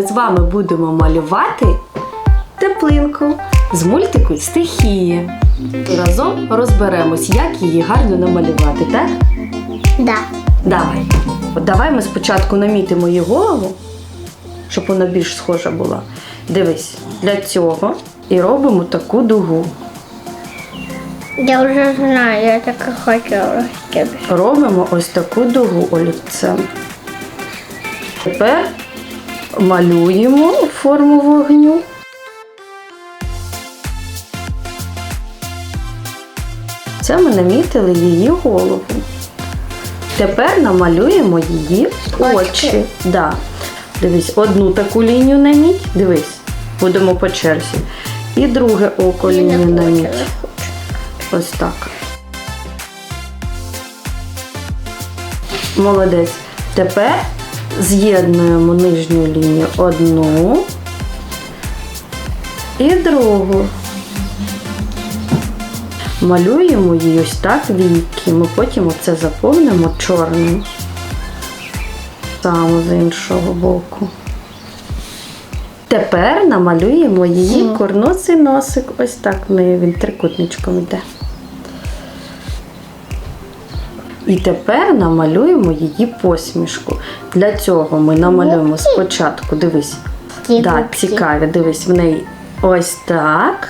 ми з вами будемо малювати теплинку з мультику Стихії. Разом розберемось, як її гарно намалювати, так? Да. Давай. От давай ми спочатку намітимо її голову, щоб вона більш схожа була. Дивись, для цього і робимо таку дугу. Я вже знаю, я так і хотіла. Робимо ось таку дугу олівцем. Тепер малюємо форму вогню. Це ми намітили її голову. Тепер намалюємо її Очки. очі. Да. Дивись, одну таку лінію наміть. Дивись, будемо по черзі. І друге око лінію наміть. Ось так. Молодець. Тепер з'єднуємо нижню лінію одну і другу. Малюємо її ось так віки. Ми потім оце заповнимо чорним. Саме з іншого боку. Тепер намалюємо її корносий носик. Ось так в неї він трикутничком йде. І тепер намалюємо її посмішку. Для цього ми намалюємо спочатку, дивись, да, губки. цікаві, дивись, в неї ось так.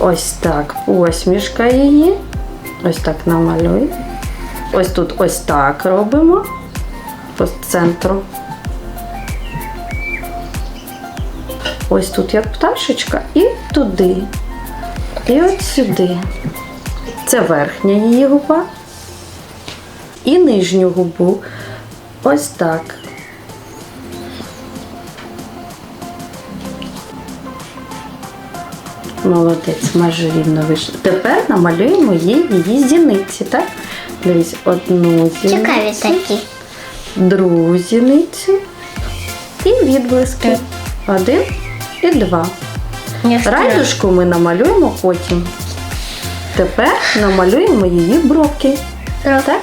Ось так посмішка її. Ось так намалюй. Ось тут ось так робимо. По центру. Ось тут як пташечка і туди. І от сюди. Це верхня її губа. І нижню губу. Ось так. Молодець, майже рівно вийшло. Тепер намалюємо їй її зіниці, так? Дивись, одну Цікаві такі. другу зіницю і відблиски. Один і два. Райдушку ми намалюємо потім. Тепер намалюємо її. Бровки. Так?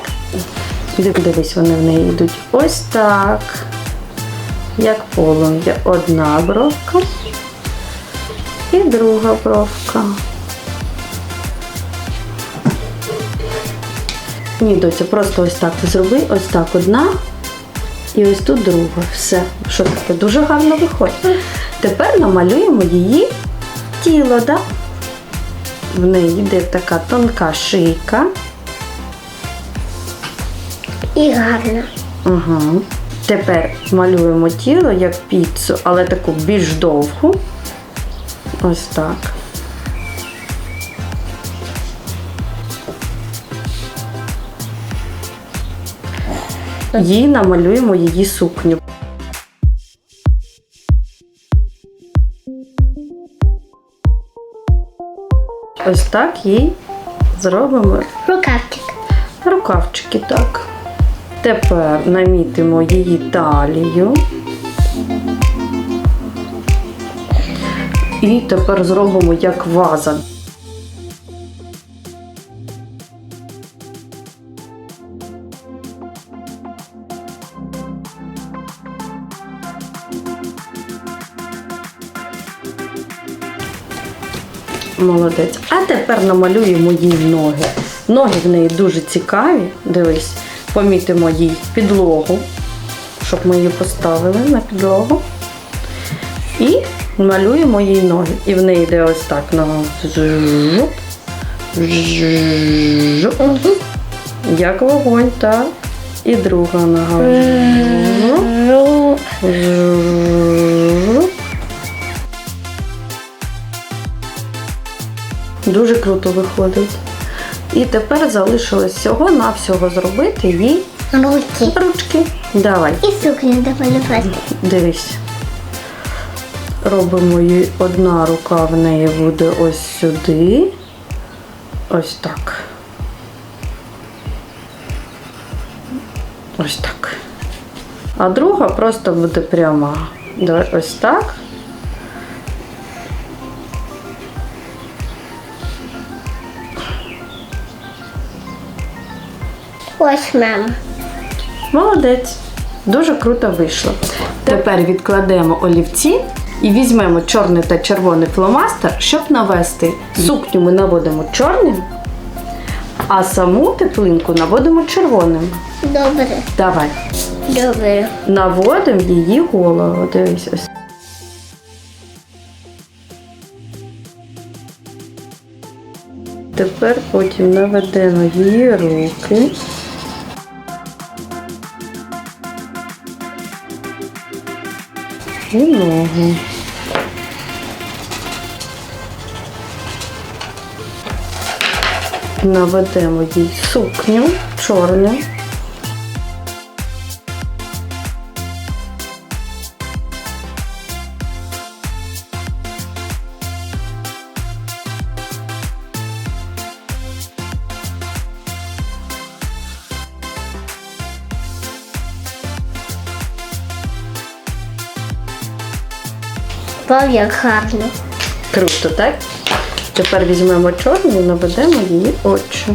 Див- Дивись, вони в неї йдуть ось так. Як полум'я. Одна бровка і друга бровка. Ні, доця, просто ось так зроби, ось так одна і ось тут друга. Все. Що таке? Дуже гарно виходить. Тепер намалюємо її тіло, да? В неї йде така тонка шийка. І гарно. Угу. Тепер малюємо тіло як піцу, але таку більш довгу. Ось так. Їй намалюємо її сукню. Ось так їй зробимо Рукавчик. Рукавчики, так. Тепер намітимо її талію. І тепер зробимо як ваза. Молодець. А тепер намалюємо їй ноги. Ноги в неї дуже цікаві. Дивись, помітимо їй підлогу, щоб ми її поставили на підлогу. І малюємо їй ноги. І в неї йде ось так нога. Як вогонь, так. І друга нога. Дуже круто виходить. І тепер залишилось всього-навсього зробити їй руки. ручки. Давай, І сукню домалювати. дивись. Робимо їй одна рука в неї буде ось сюди. Ось так. Ось так. А друга просто буде пряма. Давай ось так. Ось мама. Молодець. Дуже круто вийшло. Тепер відкладемо олівці і візьмемо чорний та червоний фломастер, щоб навести. Сукню ми наводимо чорним, а саму теплинку наводимо червоним. Добре. Давай. Добре. Наводимо її голову. Дивись ось. Тепер потім наведемо її руки. І ногу. Наведемо їй сукню чорну. Вау, як гарно. Круто, так? Тепер візьмемо чорну і наведемо її очі.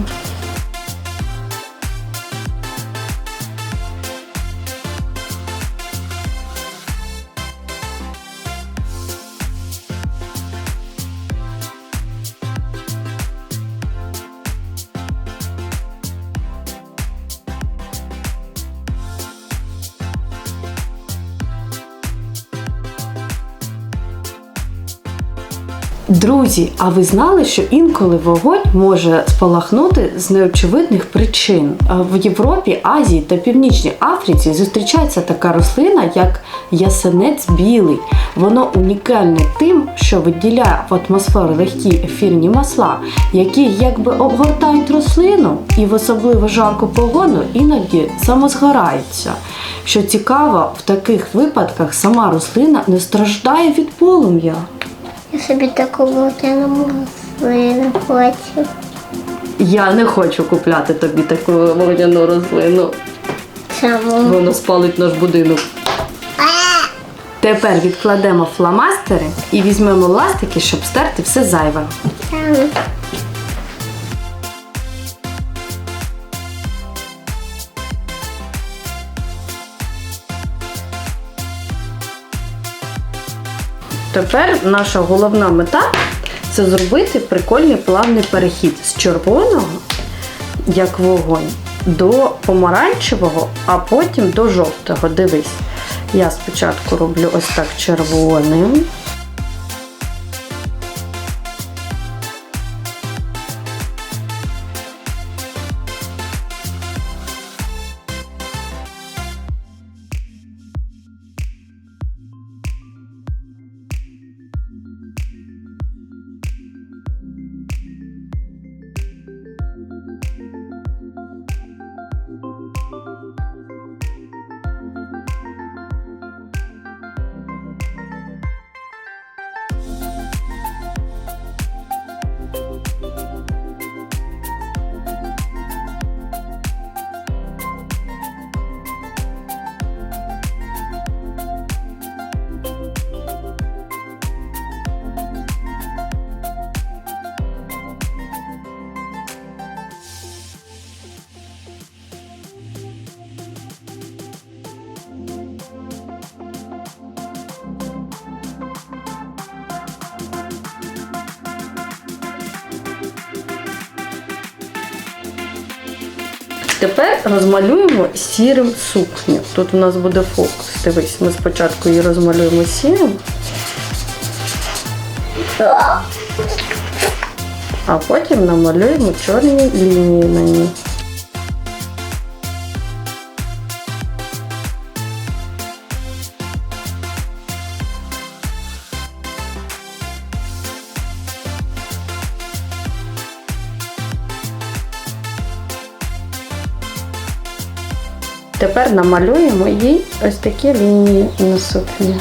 Друзі, а ви знали, що інколи вогонь може спалахнути з неочевидних причин? В Європі, Азії та Північній Африці зустрічається така рослина, як ясенець білий. Воно унікальне тим, що виділяє в атмосферу легкі ефірні масла, які якби обгортають рослину і в особливо жарку погоду іноді самозгораються. Що цікаво, в таких випадках сама рослина не страждає від полум'я. Я собі таку вовтяну рослину хочу. Я не хочу купляти тобі таку вогняну рослину. Чому? Воно спалить наш будинок. Тепер відкладемо фломастери і візьмемо ластики, щоб стерти все зайве. Чому? Тепер наша головна мета це зробити прикольний плавний перехід з червоного, як вогонь, до помаранчевого, а потім до жовтого. Дивись. Я спочатку роблю ось так червоним. Тепер розмалюємо сірим сукню. Тут у нас буде фокус. Дивись, ми спочатку її розмалюємо сірим, а потім намалюємо чорні лінії на ній. Тепер намалюємо їй ось такі лінії на сукні.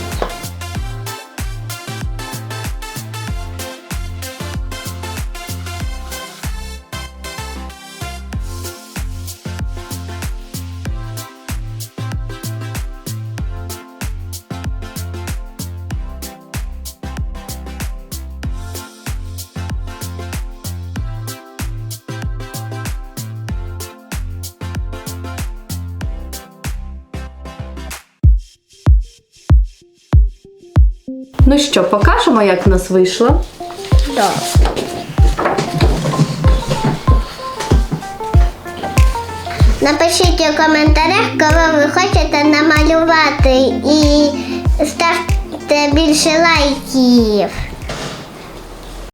Ну що, покажемо, як в нас вийшло? Так. Напишіть у коментарях, кого ви хочете намалювати і ставте більше лайків.